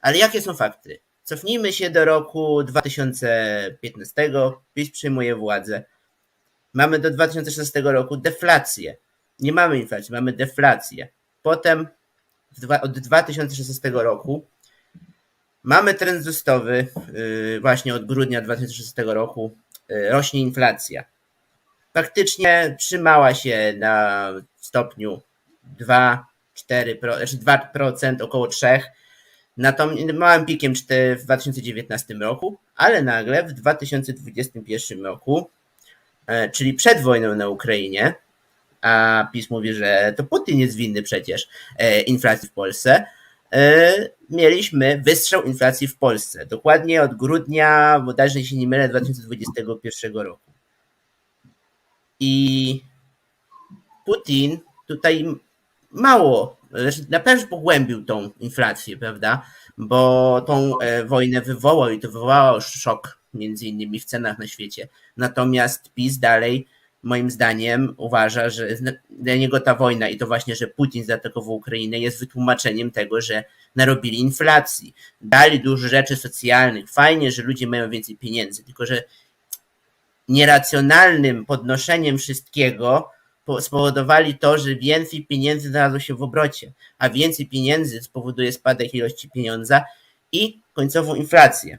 Ale jakie są fakty? Cofnijmy się do roku 2015. PiS przyjmuje władzę. Mamy do 2016 roku deflację. Nie mamy inflacji, mamy deflację. Potem od 2016 roku mamy trend wzrostowy. yy, Właśnie od grudnia 2016 roku yy, rośnie inflacja. Faktycznie trzymała się na stopniu 2, 4%, znaczy 2%, około 3%. Natomiast małym pikiem w 2019 roku, ale nagle w 2021 roku, e, czyli przed wojną na Ukrainie, a PiS mówi, że to Putin jest winny przecież e, inflacji w Polsce, e, mieliśmy wystrzał inflacji w Polsce. Dokładnie od grudnia, bodajże jeśli nie mylę, 2021 roku. I Putin tutaj mało, na pewno pogłębił tą inflację, prawda? Bo tą e, wojnę wywołał i to wywołało szok między innymi w cenach na świecie. Natomiast PiS dalej, moim zdaniem, uważa, że dla niego ta wojna i to właśnie, że Putin zaatakował Ukrainę jest wytłumaczeniem tego, że narobili inflacji, dali dużo rzeczy socjalnych, fajnie, że ludzie mają więcej pieniędzy, tylko że nieracjonalnym podnoszeniem wszystkiego spowodowali to, że więcej pieniędzy znalazło się w obrocie, a więcej pieniędzy spowoduje spadek ilości pieniądza i końcową inflację.